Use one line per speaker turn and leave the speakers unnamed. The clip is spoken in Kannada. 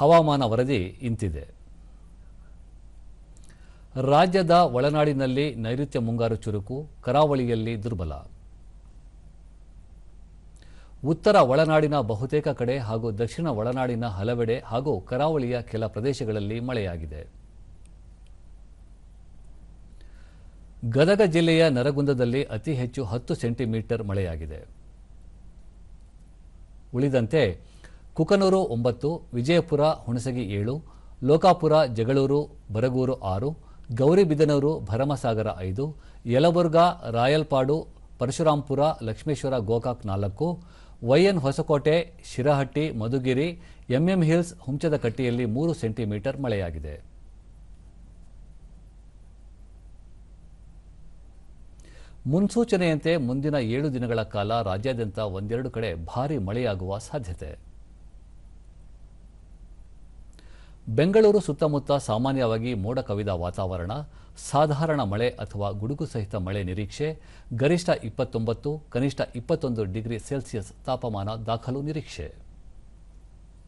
ಹವಾಮಾನ ವರದಿ ಇಂತಿದೆ ರಾಜ್ಯದ ಒಳನಾಡಿನಲ್ಲಿ ನೈಋತ್ಯ ಮುಂಗಾರು ಚುರುಕು ಕರಾವಳಿಯಲ್ಲಿ ದುರ್ಬಲ ಉತ್ತರ ಒಳನಾಡಿನ ಬಹುತೇಕ ಕಡೆ ಹಾಗೂ ದಕ್ಷಿಣ ಒಳನಾಡಿನ ಹಲವೆಡೆ ಹಾಗೂ ಕರಾವಳಿಯ ಕೆಲ ಪ್ರದೇಶಗಳಲ್ಲಿ ಮಳೆಯಾಗಿದೆ ಗದಗ ಜಿಲ್ಲೆಯ ನರಗುಂದದಲ್ಲಿ ಅತಿ ಹೆಚ್ಚು ಹತ್ತು ಸೆಂಟಿಮೀಟರ್ ಮಳೆಯಾಗಿದೆ ಉಳಿದಂತೆ ಕುಕನೂರು ಒಂಬತ್ತು ವಿಜಯಪುರ ಹುಣಸಗಿ ಏಳು ಲೋಕಾಪುರ ಜಗಳೂರು ಬರಗೂರು ಆರು ಗೌರಿಬಿದನೂರು ಭರಮಸಾಗರ ಐದು ಯಲಬುರ್ಗ ರಾಯಲ್ಪಾಡು ಪರಶುರಾಂಪುರ ಲಕ್ಷ್ಮೇಶ್ವರ ಗೋಕಾಕ್ ನಾಲ್ಕು Y N Hosakote Shirahatti Madhugiri M M Hills ಹುಂಚದಕಟ್ಟಿಯಲ್ಲಿ ಮೂರು ಸೆಂಟಿಮೀಟರ್ ಮಳೆಯಾಗಿದೆ ಮುನ್ಸೂಚನೆಯಂತೆ ಮುಂದಿನ ಏಳು ದಿನಗಳ ಕಾಲ ರಾಜ್ಯಾದ್ಯಂತ ಒಂದೆರಡು ಕಡೆ ಭಾರೀ ಮಳೆಯಾಗುವ ಸಾಧ್ಯತೆ ಬೆಂಗಳೂರು ಸುತ್ತಮುತ್ತ ಸಾಮಾನ್ಯವಾಗಿ ಮೋಡ ಕವಿದ ವಾತಾವರಣ ಸಾಧಾರಣ ಮಳೆ ಅಥವಾ ಗುಡುಗು ಸಹಿತ ಮಳೆ ನಿರೀಕ್ಷೆ ಗರಿಷ್ಠ ಇಪ್ಪತ್ತೊಂಬತ್ತು ಕನಿಷ್ಠ ಇಪ್ಪತ್ತೊಂದು ಡಿಗ್ರಿ ಸೆಲ್ಸಿಯಸ್ ತಾಪಮಾನ ದಾಖಲು ನಿರೀಕ್ಷೆ